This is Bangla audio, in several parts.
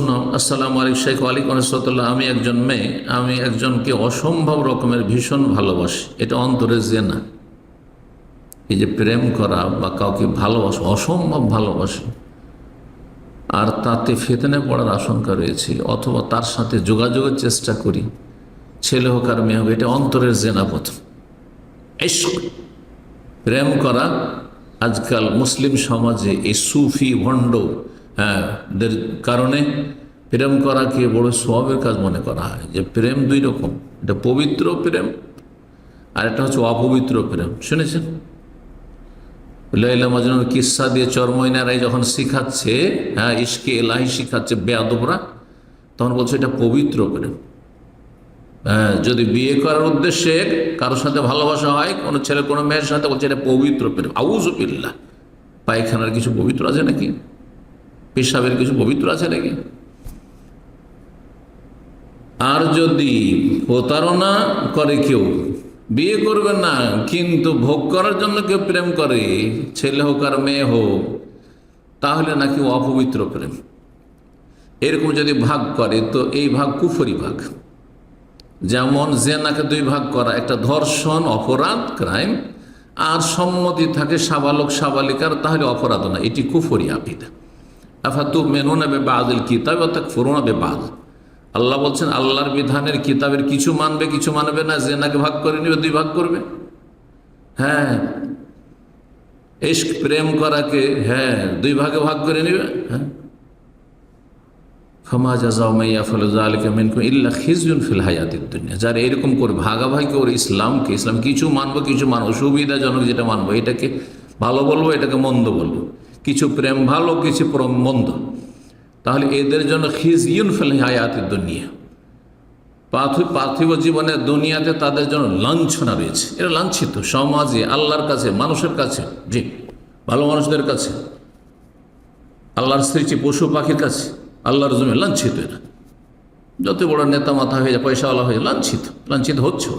প্রশ্ন আসসালামু আলাইকুম শেখ আলিকুম রসতুল্লাহ আমি একজন মেয়ে, আমি একজনকে অসম্ভব রকমের ভীষণ ভালোবাসি। এটা অন্তরে যে না এই যে প্রেম করা বা কাউকে ভালোবাসা, অসম্ভব ভালোবাসি। আর তাতে ফেতনে পড়ার আশঙ্কা রয়েছে, অথবা তার সাথে যোগাযোগের চেষ্টা করি। ছেলে হোক আর মেয়ে হোক, এটা অন্তরের জেনা ইশক। প্রেম করা। আজকাল মুসলিম সমাজে এই সুফি ভণ্ড হ্যাঁ কারণে প্রেম করাকে বড় স্বভাবের কাজ মনে করা হয়। যে প্রেম দুই রকম এটা পবিত্র প্রেম আর একটা হচ্ছে অপবিত্র প্রেম। শুনেছেন? লাইলা মাজনুর কিসা দিয়ে চরমইনারাই যখন শিখাচ্ছে হ্যাঁ ইস্কে এলাহি শিখাচ্ছে বেয়াদবরা, তখন বলছে এটা পবিত্র প্রেম। হ্যাঁ যদি বিয়ে করার উদ্দেশ্যে কারোর সাথে ভালোবাসা হয়, কোনো ছেলে, কোনো মেয়ের সাথে বলছে এটা পবিত্র প্রেম। আউজবিল্লা পায়খানার কিছু পবিত্র আছে নাকি? পেশাবের কিছু পবিত্র আছে নাকি? আর যদি প্রতারণা করে কেউ, বিয়ে করবে না, কিন্তু ভোগ করার জন্য কেউ প্রেম করে, ছেলে হোক আর মেয়ে হোক, তাহলে নাকি অপবিত্র প্রেম। এরকম যদি ভাগ করে, তো এই ভাগ কুফরি ভাগ। যেমন জেনাকে দুই ভাগ করা, একটা ধর্ষণ, অপরাধ, ক্রাইম, আর সম্মতি থাকে সাবালক, সাবালিকার, তাহলে অপরাধ না, এটি কুফরি আপিদা আফাতু মেনুনা বে বাদল কিতাব অর্থাৎ ফরুনা বে বাদ আল্লাহ বলছেন, আল্লাহর বিধানের কিতাবের কিছু মানবে কিছু মানবে না, জেনাকে ভাগ করে নিবে, দুই ভাগ করবে। হ্যাঁ ইস্ক প্রেম করাকে হ্যাঁ দুই ভাগে ভাগ করে নিবে। হ্যাঁ। ক্ষমা জাজাও মাইয়া ফলজা আলিকা মিনকুম ইল্লা খিজুন ফিল হায়াতির দুনিয়া। যারা এরকম করে ভাগাভাগি করে ইসলামকে, ইসলাম কিছু মানবো কিছু মানবো সুবিধাজনক যেটা মানবো, এটাকে ভালো বলব, এটাকে মন্দ বলব। কিছু প্রেম ভালো, কিছু প্রেম মন্দ। তাহলে এদের জন্য খিজিউন ফেল হায়াতের দুনিয়া। পার্থিব জীবনের দুনিয়াতে তাদের জন্য লাঞ্ছনা রয়েছে। এরা লাঞ্ছিত। সমাজে, আল্লাহর কাছে, মানুষের কাছে, জি, ভালো মানুষদের কাছে, আল্লাহর সৃষ্টি পশু পাখির কাছে, আল্লাহর জমি লাঞ্ছিত এরা। যত বড় নেতা মাথা হয়ে যায় পয়সাওয়ালা হয়ে লাঞ্ছিত লাঞ্ছিত হচ্ছে।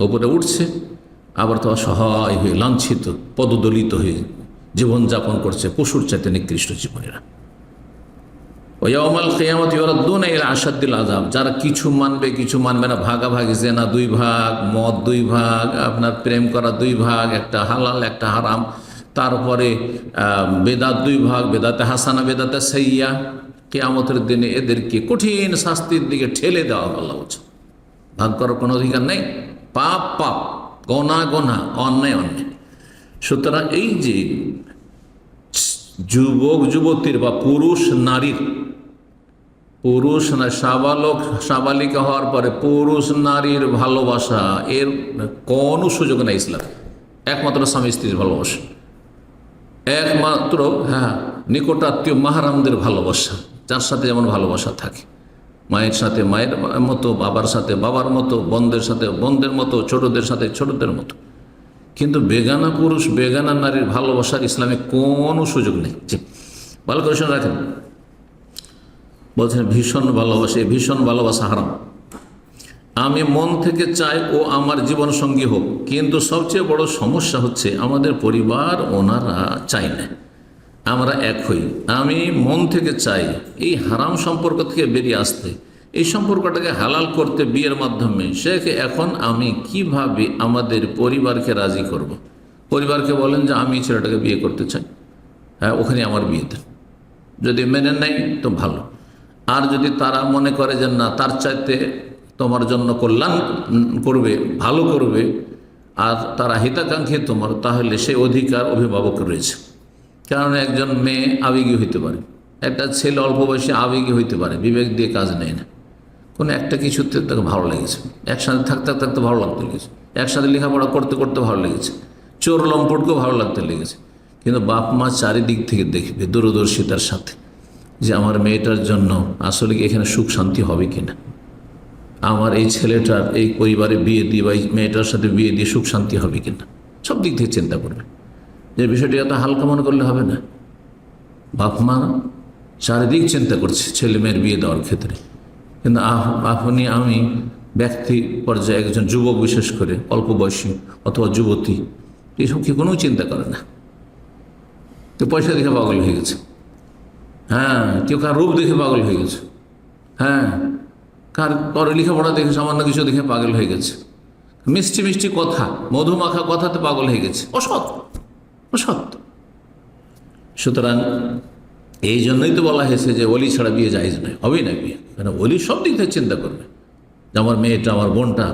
ওপরে উঠছে, আবার তো অসহায় হয়ে লাঞ্ছিত, পদদলিত হয়ে জীবনযাপন করছে পশুর চাইতে নিকৃষ্ট জীবনেরা। ওয়ামাল কেয়ামত ইউরাদ্দুন এর আসাদ্দিল আজাব যারা কিছু মানবে কিছু মানবে না, ভাগাভাগি, জেনা দুই ভাগ, মদ দুই ভাগ, আপনার প্রেম করা দুই ভাগ, একটা হালাল, একটা হারাম, তারপরে বেদাত দুই ভাগ, বেদাতে হাসানা, বেদাতে সাইয়া কেয়ামতের দিনে এদেরকে কঠিন শাস্তির দিকে ঠেলে দেওয়া আল্লাহ বলছে ভাগ করার কোনো অধিকার নেই। পাপ পাপ, গনা গনা, অন্যায় অন্যায়। সুতরাং এই যে যুবক, যুবতীর বা পুরুষ, নারীর, পুরুষ না, সাবালক, সাবালিকা হওয়ার পরে পুরুষ নারীর ভালোবাসা, এর কোনো সুযোগ নেই ইসলাম। একমাত্র স্বামী স্ত্রীর ভালোবাসা। একমাত্র হ্যাঁ নিকটাত্মীয় মাহারামদের ভালোবাসা, যার সাথে যেমন ভালোবাসা থাকে। মায়ের সাথে মায়ের মতো, বাবার সাথে বাবার মতো বন্ধের সাথে বন্ধের মতো, ছোটদের সাথে ছোটদের মতো। কিন্তু বেগানা পুরুষ, বেগানা নারীর ভালোবাসার ইসলামে কোনো সুযোগ নেই। ভালো করে শুনে রাখেন। বলছেন, ভীষণ ভালোবাসে ভীষণ ভালোবাসা হারাম। আমি মন থেকে চাই ও আমার জীবন সঙ্গী হোক, কিন্তু সবচেয়ে বড় সমস্যা হচ্ছে আমাদের পরিবার ওনারা চাই না। আমরা এক হই। আমি মন থেকে চাই এই হারাম সম্পর্ক থেকে বেরিয়ে আসতে। এই সম্পর্কটাকে হালাল করতে বিয়ের মাধ্যমে সেকে এখন আমি কীভাবে আমাদের পরিবারকে রাজি করব। পরিবারকে বলেন যে আমি ছেলেটাকে বিয়ে করতে চাই। হ্যাঁ ওখানে আমার বিয়ে দেন। যদি মেনে নেয়, তো ভালো। আর যদি তারা মনে করে যে না, তার চাইতে তোমার জন্য কল্যাণ করবে, ভালো করবে, আর তারা হিতাকাঙ্ক্ষী তোমার, তাহলে সেই অধিকার অভিভাবক রয়েছে। কারণ একজন মেয়ে আবেগী হইতে পারে। একটা ছেলে অল্প বয়সে আবেগী হইতে পারে, বিবেক দিয়ে কাজ নেয় না। কোনো একটা কিছুতে তাকে ভালো লেগেছে। একসাথে থাকতে থাকতে ভালো লাগতে লেগেছে। একসাথে লেখাপড়া করতে করতে ভালো লেগেছে। চোর লম্পটকেও ভালো লাগতে লেগেছে। কিন্তু বাপ মা চারিদিক থেকে দেখবে দূরদর্শিতার সাথে যে আমার মেয়েটার জন্য আসলে কি এখানে সুখ শান্তি হবে কি না আমার এই ছেলেটার এই পরিবারে বিয়ে দিয়ে বা এই মেয়েটার সাথে বিয়ে দিয়ে সুখ শান্তি হবে কি না সব দিক থেকে চিন্তা করবে। যে বিষয়টি এত হালকা মনে করলে হবে না। বাপ মা চারিদিক চিন্তা করছে ছেলে মেয়ের বিয়ে দেওয়ার ক্ষেত্রে। কিন্তু আপনি, আমি ব্যক্তি পর্যায়ে একজন যুবক বিশেষ করে, অল্প বয়সী অথবা যুবতী এইসব কি কোনো চিন্তা করে না। তো পয়সা দেখে পাগল হয়ে গেছে। হ্যাঁ কেউ কার রূপ দেখে পাগল হয়ে গেছে। হ্যাঁ কার পরে লেখাপড়া দেখে, সামান্য কিছু দেখে পাগল হয়ে গেছে। মিষ্টি মিষ্টি কথা, মধুমাখা কথাতে পাগল হয়ে গেছে। অসৎ অসৎ। সুতরাং এই জন্যই তো বলা হয়েছে যে অলি ছাড়া বিয়ে যাইজ নয়। হবেই না বিয়ে? কেন? অলি সব দিক থেকে চিন্তা করবে। যে আমার মেয়েটা, আমার বোনটা,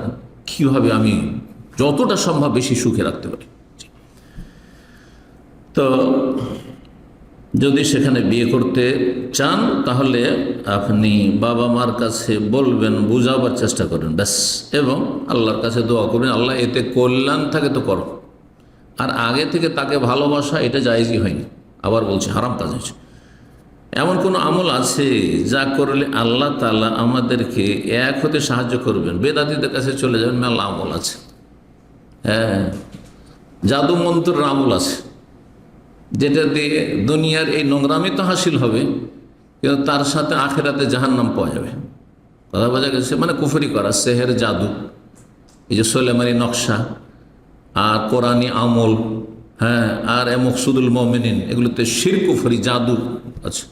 কীভাবে আমি যতটা সম্ভব বেশি সুখে রাখতে পারি? তো যদি সেখানে বিয়ে করতে চান, তাহলে আপনি বাবা মার কাছে বলবেন, বুঝাবার চেষ্টা করেন, ব্যাস। এবং আল্লাহর কাছে দোয়া করবেন আল্লাহ, এতে কল্যাণ থাকে তো করো। আর আগে থেকে তাকে ভালোবাসা, এটা জায়জই হয়নি। আবার বলছে, হারাম কাজ হয়েছে। এমন কোনো আমল আছে যা করলে আল্লাহ তালা আমাদেরকে এক হতে সাহায্য করবেন? বেদাতিদের কাছে চলে যাবেন, মেলা আমল আছে। হ্যাঁ জাদু মন্ত্রের আমল আছে। যেটা দিয়ে দুনিয়ার এই নোংরামি তো হাসিল হবে, কিন্তু তার সাথে আখেরাতে জাহান্নাম পাওয়া যাবে। কথা বোঝা গেছে? মানে কুফরি করা, সেহের জাদু। এই যে সোলেমারি নকশা, আর কোরআনী আমল হ্যাঁ আর এ মমিনিন, এগুলোতে শির কুফরি, জাদু আছে।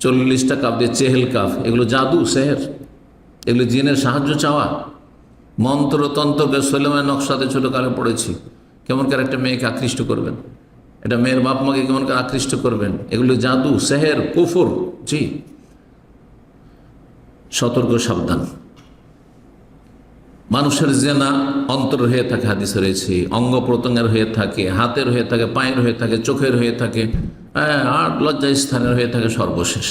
চল্লিশটা কাপ দিয়ে চেহেল কাপ, এগুলো জাদু, সেহের। এগুলো জিনের সাহায্য চাওয়া। মন্ত্রতন্ত্রকে সোলেমারি নকশাতে ছোটোকালে পড়েছি। কেমন করে একটা মেয়েকে আকৃষ্ট করবেন? এটা মেয়ের বাপ মাকে কেমন করে আকৃষ্ট করবেন? এগুলো জাদু, সেহের, কুফুর। জি। সতর্ক, সাবধান। মানুষের জেনা অন্তর হয়ে থাকে, হাদিসে রয়েছে। অঙ্গ প্রত্যঙ্গের হয়ে থাকে, হাতের হয়ে থাকে, পায়ের হয়ে থাকে, চোখের হয়ে থাকে। হ্যাঁ আর লজ্জা স্থানের হয়ে থাকে সর্বশেষ।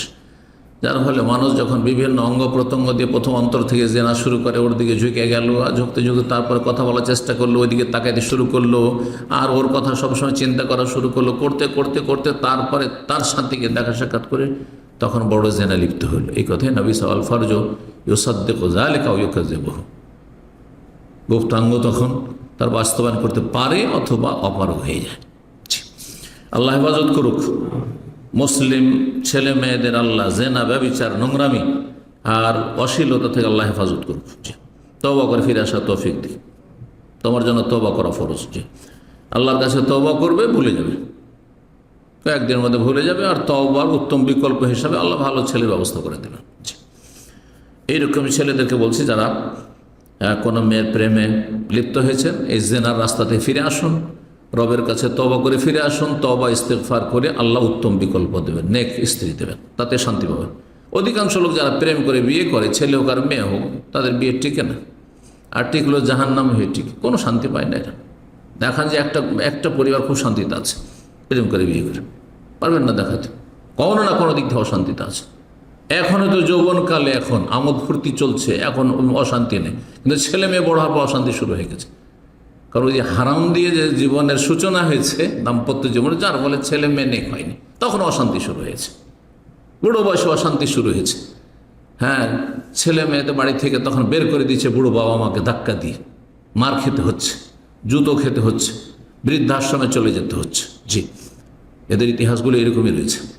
যার ফলে মানুষ যখন বিভিন্ন অঙ্গ প্রত্যঙ্গ দিয়ে প্রথম অন্তর থেকে জেনা শুরু করে, ওর দিকে ঝুঁকে গেল, আর ঝুঁকতে ঝুঁকতে তারপরে কথা বলার চেষ্টা করল, ওইদিকে তাকাইতে শুরু করল, আর ওর কথা সবসময় চিন্তা করা শুরু করল, করতে করতে করতে তারপরে তার সাথে দেখা সাক্ষাৎ করে তখন বড় জেনা লিপ্ত হলো। এই কথাই নবী সওয়াল ফরজ, ইউসাদ্দেক জালেকা ইউকাজেবহ গুপ্তাঙ্গ তখন তার বাস্তবায়ন করতে পারে অথবা অপারগ হয়ে যায়। আল্লাহ হেফাজত করুক। মুসলিম ছেলে মেয়েদের আল্লাহ জেনা, ব্যবিচার, নোংরামি আর অশ্লীলতা থেকে আল্লাহ হেফাজত করুক। তবা করে ফিরে আসা তৌফিক দি তোমার জন্য তবা করা ফরজ, জি। আল্লাহর কাছে তবা করবে, ভুলে যাবে। কয়েকদিনের মধ্যে ভুলে যাবে আর তবার উত্তম বিকল্প হিসাবে আল্লাহ ভালো ছেলের ব্যবস্থা করে দেবেন এইরকম ছেলেদেরকে বলছি যারা কোনো মেয়ের প্রেমে লিপ্ত হয়েছেন, এই জেনার রাস্তাতে ফিরে আসুন। রবের কাছে তবা করে ফিরে আসুন তবা ইস্তেকফার করে আল্লাহ উত্তম বিকল্প দেবেন, নেক স্ত্রী দেবেন, তাতে শান্তি পাবেন। অধিকাংশ লোক যারা প্রেম করে বিয়ে করে, ছেলে হোক আর মেয়ে হোক, তাদের বিয়ে টিকে না। আর টিকলো জাহান নাম হয়ে টিকে, কোনো শান্তি পায় না এরা। দেখান যে একটা একটা পরিবার খুব শান্তিতে আছে, প্রেম করে বিয়ে করে। পারবেন না দেখাতে। কোনো না কোনো দিক থেকে অশান্তিতে আছে। এখনও তো যৌবনকালে, এখন আমোদ ফুর্তি চলছে, এখন অশান্তি নেই। কিন্তু ছেলে মেয়ে বড় হওয়ার পর অশান্তি শুরু হয়ে গেছে। কারণ ওই হারাম দিয়ে যে জীবনের সূচনা হয়েছে, দাম্পত্য জীবনে, যার বলে ছেলে মেয়ে নেই হয়নি। তখন অশান্তি শুরু হয়েছে। বুড়ো বয়সে অশান্তি শুরু হয়েছে। হ্যাঁ ছেলে মেয়েদের বাড়ি থেকে তখন বের করে দিচ্ছে বুড়ো বাবা মাকে ধাক্কা দিয়ে, মার খেতে হচ্ছে, জুতো খেতে হচ্ছে, বৃদ্ধাশ্রমে চলে যেতে হচ্ছে। জি, এদের ইতিহাসগুলো এরকমই রয়েছে।